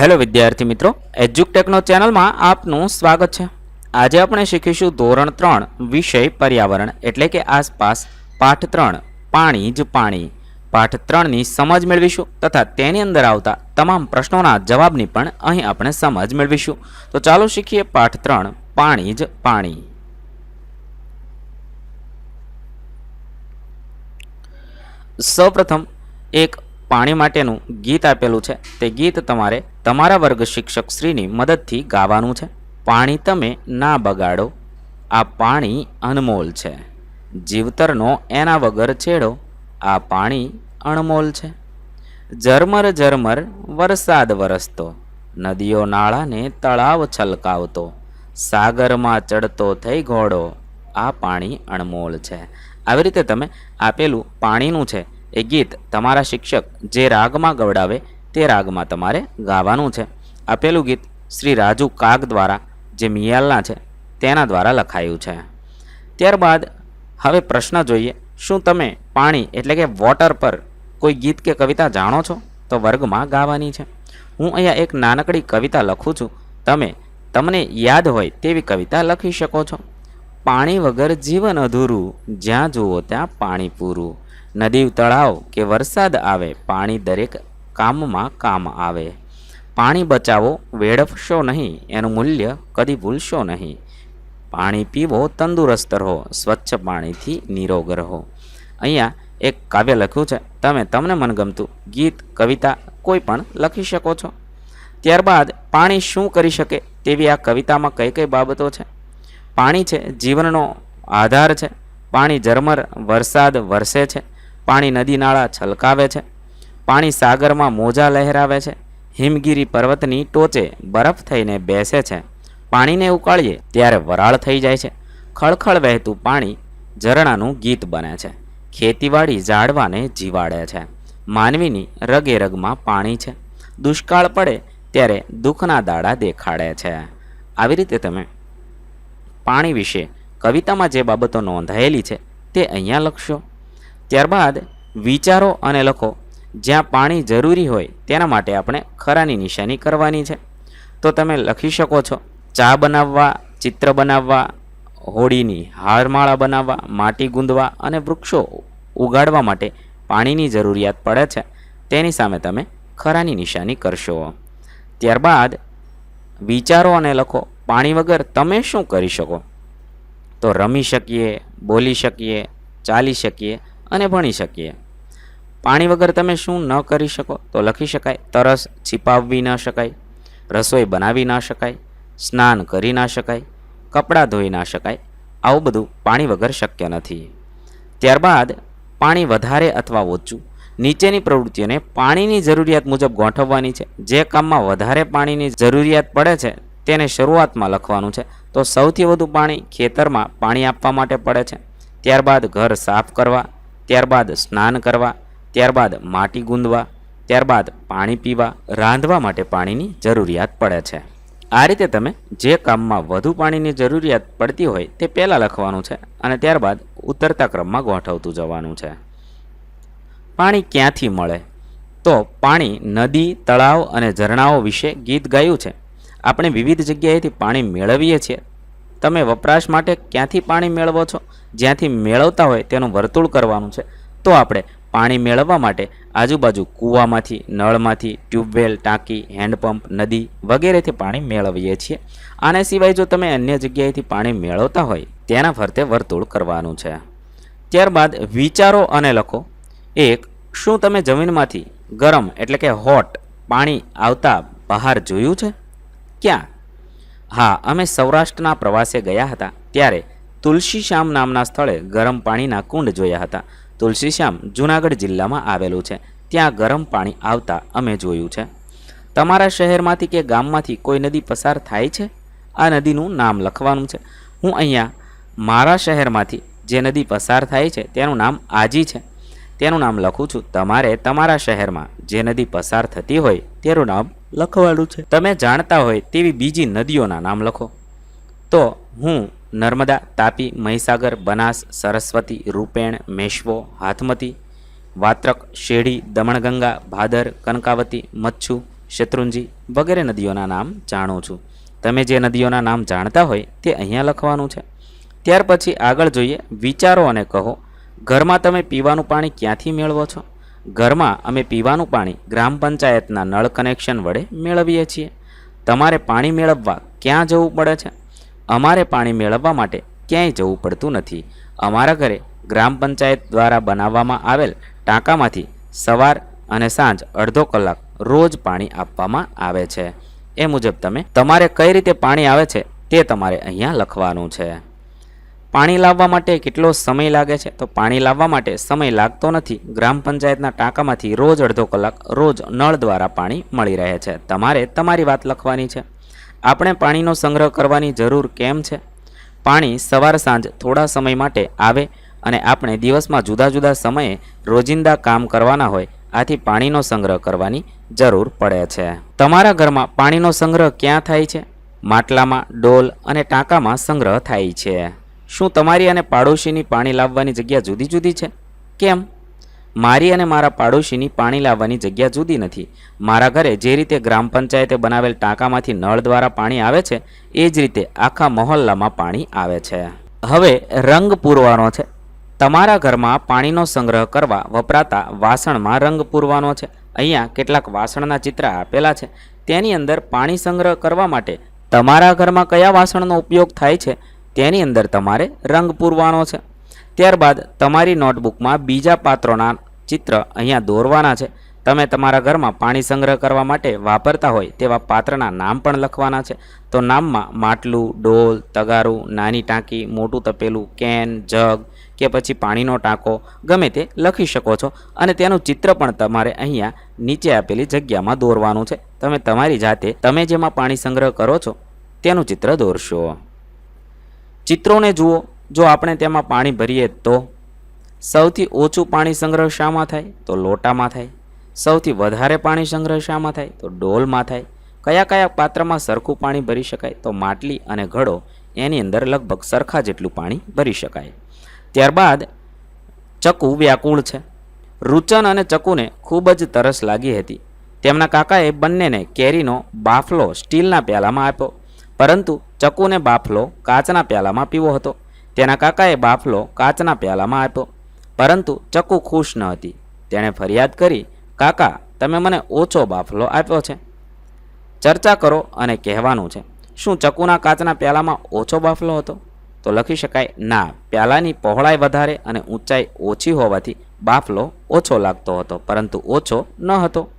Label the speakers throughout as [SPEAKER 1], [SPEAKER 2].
[SPEAKER 1] Hello વિદ્યાર્થી મિત્રો, એજ્યુકટેકનો ચેનલમાં આપનું સ્વાગત છે. આજે આપણે શીખીશું ધોરણ ત્રણ, વિષય પર્યાવરણ, એટલે કે આસપાસ પાઠ ત્રણ, પાણી જ પાણી. પાઠ ત્રણની સમજ મેળવીશું તથા તેની અંદર આવતા તમામ પ્રશ્નોના જવાબની પણ અહીં આપણે સમજ મેળવીશું. તો ચાલો શીખીએ પાઠ ત્રણ, પાણી જ પાણી. સૌપ્રથમ એક પાણી માટેનું ગીત આપેલું છે. તે ગીત તમારે તમારા વર્ગ શિક્ષક શ્રીની મદદથી ગાવાનું છે. પાણી તમે ના બગાડો. આ પાણી અનમોલ છે. જીવતરનો એના વગર છેડો. આ પાણી અણમોલ છે. ઝરમર ઝરમર વરસાદ વરસતો. નદીઓ નાળાને તળાવ છલકાવતો. સાગરમાં ચડતો થઈ ઘોડો. આ પાણી અણમોલ છે. આવી રીતે તમે આપેલું પાણીનું છે એ ગીત તમારા શિક્ષક જે રાગમાં ગવડાવે તે રાગમાં તમારે ગાવાનું છે. આપેલું ગીત શ્રી રાજુ કાગ દ્વારા, જે મિયાલના છે, તેના દ્વારા લખાયું છે. ત્યારબાદ હવે પ્રશ્ન જોઈએ, શું તમે પાણી એટલે કે વોટર પર કોઈ ગીત કે કવિતા જાણો છો? તો વર્ગમાં ગાવાની છે. હું અહીંયા એક નાનકડી કવિતા લખું છું. તમે, તમને યાદ હોય તેવી કવિતા લખી શકો છો. પાણી વગર જીવન અધૂરું, જ્યાં જુઓ ત્યાં પાણી પૂરું. નદી તળાવ કે વરસાદ આવે, પાણી દરેક કામમાં કામ આવે. પાણી બચાવો, વેડફશો નહીં, એનું મૂલ્ય કદી ભૂલશો નહીં. પાણી પીવો, તંદુરસ્ત રહો, સ્વચ્છ પાણીથી નિરોગ રહો. અહીંયા એક કાવ્ય લખ્યું છે, તમે તમને મનગમતું ગીત, કવિતા કોઈ પણ લખી શકો છો. ત્યારબાદ, પાણી શું કરી શકે તેવી આ કવિતામાં કઈ કઈ બાબતો છે? પાણી છે, જીવનનો આધાર છે. પાણી ઝરમર વરસાદ વરસે છે. પાણી નદી નાળા છલકાવે છે. પાણી સાગરમાં મોજા લહેરાવે છે. હિમગીરી પર્વતની ટોચે બરફ થઈને બેસે છે. પાણીને ઉકાળીએ ત્યારે વરાળ થઈ જાય છે. ખળખળ વહેતું પાણી ઝરણાનું ગીત બને છે. ખેતીવાડી ઝાડવાને જીવાડે છે. માનવીની રગે રગમાં પાણી છે. દુષ્કાળ પડે ત્યારે દુઃખના દાડા દેખાડે છે. આવી રીતે તમે પાણી વિશે કવિતામાં જે બાબતો નોંધાયેલી છે તે અહીંયા લખશો. ત્યારબાદ વિચારો અને લખો. જ્યાં પાણી જરૂરી હોય તેના માટે આપણે ખરાની નિશાની કરવાની છે. તો તમે લખી શકો છો, ચા બનાવવા, ચિત્ર બનાવવા, હોળીની હારમાળા બનાવવા, માટી ગુંદવા અને વૃક્ષો ઉગાડવા માટે પાણીની જરૂરિયાત પડે છે. તેની સામે તમે ખરાની નિશાની કરશો. ત્યારબાદ વિચારો અને લખો, પાણી વગર તમે શું કરી શકો? તો રમી શકીએ, બોલી શકીએ, ચાલી શકીએ અને ભણી શકીએ. પાણી વગર તમે શું ન કરી શકો? તો લખી શકાય, તરસ છીપાવવી ન શકાય, રસોઈ બનાવી ન શકાય, સ્નાન કરી ના શકાય, કપડાં ધોઈ ના શકાય, આવું બધું પાણી વગર શક્ય નથી. ત્યારબાદ પાણી વધારે અથવા ઓછું. નીચેની પ્રવૃત્તિઓને પાણીની જરૂરિયાત મુજબ ગોઠવવાની છે. જે કામમાં વધારે પાણીની જરૂરિયાત પડે છે, તેને શરૂઆતમાં લખવાનું છે. તો સૌથી વધુ પાણી ખેતરમાં પાણી આપવા માટે પડે છે. ત્યારબાદ ઘર સાફ કરવા, ત્યારબાદ સ્નાન કરવા ત્યારબાદ માટી ગુંદવા, ત્યારબાદ પાણી પીવા, રાંધવા માટે પાણીની જરૂરિયાત પડે છે. આ રીતે તમે જે કામમાં વધુ પાણીની જરૂરિયાત પડતી હોય તે પહેલાં લખવાનું છે અને ત્યારબાદ ઉતરતા ક્રમમાં ગોઠવતું જવાનું છે. પાણી ક્યાંથી મળે? તો પાણી નદી, તળાવ અને ઝરણાઓ વિશે ગીત ગાયું છે. આપણે વિવિધ જગ્યાએથી પાણી મેળવીએ છીએ. તમે વપરાશ માટે ક્યાંથી પાણી મેળવો છો? જ્યાંથી મેળવતા હોય તેનું વર્તુળ કરવાનું છે. તો આપણે પાણી મેળવવા માટે આજુબાજુ કૂવામાંથી, નળમાંથી ટ્યુબવેલ ટાંકી, હેન્ડપંપ, નદી વગેરેથી પાણી મેળવીએ છીએ. આને સિવાય જો તમે અન્ય જગ્યાએથી પાણી મેળવતા હોય, તેના ફરતે વર્તુળ કરવાનું છે. ત્યારબાદ વિચારો અને લખો. એક, શું તમે જમીનમાંથી ગરમ એટલે કે હોટ પાણી આવતા બહાર જોયું છે? ક્યાં? હા, અમે સૌરાષ્ટ્રના પ્રવાસે ગયા હતા ત્યારે તુલસીશ્યામ નામના સ્થળે ગરમ પાણીના કુંડ જોયા હતા. તુલસીશ્યામ જૂનાગઢ જિલ્લામાં આવેલું છે. ત્યાં ગરમ પાણી આવતા અમે જોયું છે. તમારા શહેરમાંથી કે ગામમાંથી કોઈ નદી પસાર થાય છે? આ નદીનું નામ લખવાનું છે. હું અહીંયા મારા શહેરમાંથી જે નદી પસાર થાય છે તેનું નામ આજી છે. તેનું નામ લખું છું. તમારે તમારા શહેરમાં જે નદી પસાર થતી હોય તેનું નામ લખવાનું છે. તમે જાણતા હોય તેવી બીજી નદીઓના નામ લખો. તો હું નર્મદા, તાપી, મહીસાગર, બનાસ, સરસ્વતી, રૂપેણ, મેશ્વો, હાથમતી, વાત્રક, શેઢી, દમણગંગા, ભાદર, કનકાવતી, મચ્છુ, શત્રુંજી વગેરે નદીઓના નામ જાણું છું. તમે જે નદીઓના નામ જાણતા હોય તે અહીંયા લખવાનું છે. ત્યાર પછી આગળ જોઈએ, વિચારો અને કહો, ઘરમાં તમે પીવાનું પાણી ક્યાંથી મેળવો છો? ઘરમાં અમે પીવાનું પાણી ગ્રામ પંચાયતના નળ કનેક્શન વડે મેળવીએ છીએ. તમારે પાણી મેળવવા ક્યાં જવું પડે છે? અમારે પાણી મેળવવા માટે ક્યાંય જવું પડતું નથી. અમારા ઘરે ગ્રામ પંચાયત દ્વારા બનાવવામાં આવેલ ટાંકામાંથી સવાર અને સાંજ અડધો કલાક રોજ પાણી આપવામાં આવે છે. એ મુજબ તમે, તમારે કઈ રીતે પાણી આવે છે તે તમારે અહીંયા લખવાનું છે. પાણી લાવવા માટે કેટલો સમય લાગે છે? તો પાણી લાવવા માટે સમય લાગતો નથી. ગ્રામ પંચાયતના ટાંકામાંથી રોજ અડધો કલાક રોજ નળ દ્વારા પાણી મળી રહે છે. તમારે તમારી વાત લખવાની છે. આપણે પાણીનો સંગ્રહ કરવાની જરૂર કેમ છે? પાણી સવાર સાંજ થોડા સમય માટે આવે અને આપણે દિવસમાં જુદા જુદા સમયે રોજિંદા કામ કરવાના હોય, આથી પાણીનો સંગ્રહ કરવાની જરૂર પડે છે. તમારા ઘરમાં પાણીનો સંગ્રહ ક્યાં થાય છે? માટલામાં, ડોલ અને ટાંકામાં સંગ્રહ થાય છે. શું તમારી અને પાડોશીની પાણી લાવવાની જગ્યા જુદી જુદી છે? કેમ? મારી અને મારા પાડોશીની પાણી લાવવાની જગ્યા જુદી નથી. મારા ઘરે જે રીતે ગ્રામ પંચાયતે બનાવેલ ટાંકામાંથી નળ દ્વારા પાણી આવે છે, એ જ રીતે આખા મહોલ્લામાં પાણી આવે છે. હવે રંગ પૂરવાનો છે. તમારા ઘરમાં પાણીનો સંગ્રહ કરવા વપરાતા વાસણમાં રંગ પૂરવાનો છે. અહીંયા કેટલાક વાસણના ચિત્ર આપેલા છે. તેની અંદર પાણી સંગ્રહ કરવા માટે તમારા ઘરમાં કયા વાસણનો ઉપયોગ થાય છે, તેની અંદર તમારે રંગ પૂરવાનો છે. ત્યારબાદ તમારી નોટબુકમાં બીજા પાત્રોના ચિત્ર અહીંયા દોરવાના છે. તમે તમારા ઘરમાં પાણી સંગ્રહ કરવા માટે વાપરતા હોય તેવા પાત્રના નામ પણ લખવાના છે. તો નામમાં માટલું, ડોલ, તગારું, નાની ટાંકી, મોટું તપેલું, કેન, જગ કે પછી પાણીનો ટાંકો, ગમે તે લખી શકો છો. અને તેનું ચિત્ર પણ તમારે અહીંયા નીચે આપેલી જગ્યામાં દોરવાનું છે. તમે તમારી જાતે તમે જેમાં પાણી સંગ્રહ કરો છો તેનું ચિત્ર દોરશો. ચિત્રોને જુઓ. જો આપણે તેમાં પાણી ભરીએ તો સૌથી ઓછું પાણી સંગ્રહ શામાં થાય તો લોટામાં થાય. સૌથી વધારે પાણી સંગ્રહ શામાં થાય તો ડોલમાં થાય. કયા કયા પાત્રમાં સરખું પાણી ભરી શકાય તો માટલી અને ઘડો એની અંદર લગભગ સરખા જેટલું પાણી ભરી શકાય. ત્યારબાદ ચકુ વ્યાકુળ છે. રૂચન અને ચકુને ખૂબ જ તરસ લાગી હતી. તેમના કાકાએ બંનેને કેરીનો બાફલો સ્ટીલના પ્યાલામાં આપ્યો. પરંતુ ચકુને બાફલો કાચના પ્યાલામાં પીવો હતો. તેના કાકાએ બાફલો કાચના પ્યાલામાં આપ્યો. પરંતુ ચકુ ખુશ ન હતી. તેણે ફરિયાદ કરી, કાકા, તમે મને ઓછો બાફલો આપ્યો છે. ચર્ચા કરો અને કહેવાનું છે. શું ચકુના કાચના પ્યાલામાં ઓછો બાફલો હતો તો લખી શકાય, ના, પ્યાલાની પહોળાઈ વધારે અને ઊંચાઈ ઓછી હોવાથી બાફલો ઓછો લાગતો હતો, પરંતુ ઓછો ન હતો.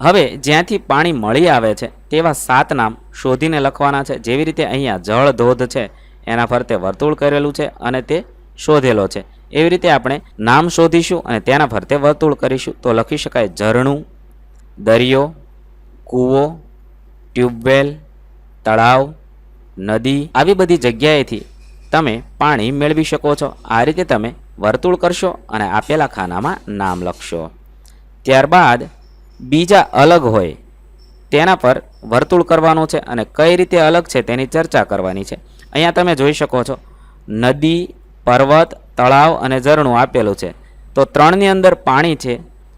[SPEAKER 1] હવે જ્યાંથી પાણી મળી આવે છે, તેવા સાત નામ શોધીને લખવાના છે. જેવી રીતે અહીંયા જળ ધોધ છે, એના ફરતે વર્તુળ કરેલું છે અને તે શોધેલો છે. એવી રીતે આપણે નામ શોધીશું અને તેના ફરતે વર્તુળ કરીશું. તો લખી શકાય ઝરણું, દરિયો, કૂવો, ટ્યુબવેલ, તળાવ, નદી. આવી બધી જગ્યાએથી તમે પાણી મેળવી શકો છો. આ રીતે તમે વર્તુળ કરશો અને આપેલા ખાનામાં નામ લખશો. ત્યારબાદ બીજા અલગ હોય, તેના પર વર્તુળ કરવાનું છે અને કઈ રીતે અલગ છે તેની ચર્ચા કરવાની છે. અહીંયા તમે જોઈ શકો છો, નદી પર્વત, તળાવ અને ઝરણું આપેલું છે. તો ત્રણની અંદર પાણી છે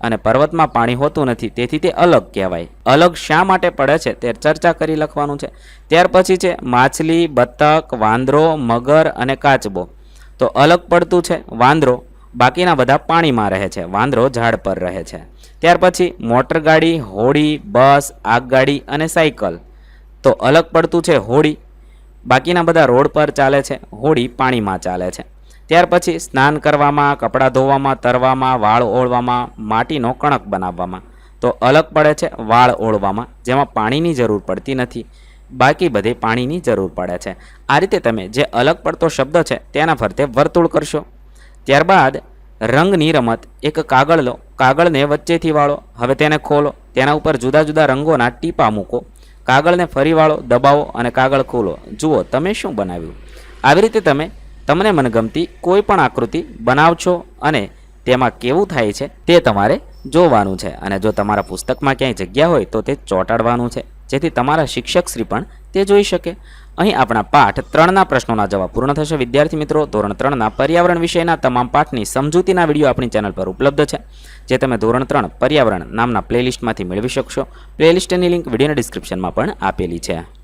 [SPEAKER 1] અને પર્વતમાં પાણી હોતું નથી, તેથી તે અલગ કહેવાય. અલગ શા માટે પડે છે તે ચર્ચા કરી લખવાનું છે. ત્યાર પછી છે, માછલી, બતક, વાંદરો, મગર અને કાચબો. તો અલગ પડતું છે વાંદરો, બાકીના બધા પાણીમાં રહે છે. વાંદરો ઝાડ પર રહે છે. ત્યાર પછી મોટરગાડી, હોડી, બસ, આગગાડી અને સાયકલ. તો અલગ પડતું છે હોડી બાકીના બધા રોડ પર ચાલે છે, હોડી પાણીમાં ચાલે છે. ત્યાર પછી સ્નાન કરવામાં, કપડાં ધોવામાં, તરવામાં, વાળ ઓળવામાં, માટીનો કણક બનાવવામાં. તો અલગ પડે છે, વાળ ઓળવામાં, જેમાં પાણીની જરૂર પડતી નથી. બાકી બધે પાણીની જરૂર પડે છે. આ રીતે તમે જે અલગ પડતો શબ્દ છે, તેના ફરતે વર્તુળ કરશો. ત્યારબાદ રંગની રમત, એક કાગળ લો. કાગળને વચ્ચેથી વાળો. હવે તેને ખોલો. તેના ઉપર જુદા જુદા રંગોના ટીપા મૂકો. કાગળને ફરી વાળો, દબાવો અને કાગળ ખોલો. જુઓ, તમે શું બનાવ્યું? આવી રીતે તમે, તમને મનગમતી કોઈ પણ આકૃતિ બનાવશો અને તેમાં કેવું થાય છે તે તમારે જોવાનું છે. અને જો તમારા પુસ્તકમાં ક્યાંય જગ્યા હોય તો તે ચોંટાડવાનું છે. જેથી તમારા શિક્ષકશ્રી પણ તે જોઈ શકે. અહીં આપણા પાઠ ત્રણના પ્રશ્નોના જવાબ પૂર્ણ થશે. વિદ્યાર્થી મિત્રો, ધોરણ ત્રણના પર્યાવરણ વિષયના તમામ પાઠની સમજૂતીના વીડિયો આપણી ચેનલ પર ઉપલબ્ધ છે, જે તમે ધોરણ ત્રણ પર્યાવરણ નામના પ્લેલિસ્ટમાંથી મેળવી શકશો. પ્લેલિસ્ટની લિંક વિડીયોના ડિસ્ક્રિપ્શનમાં પણ આપેલી છે.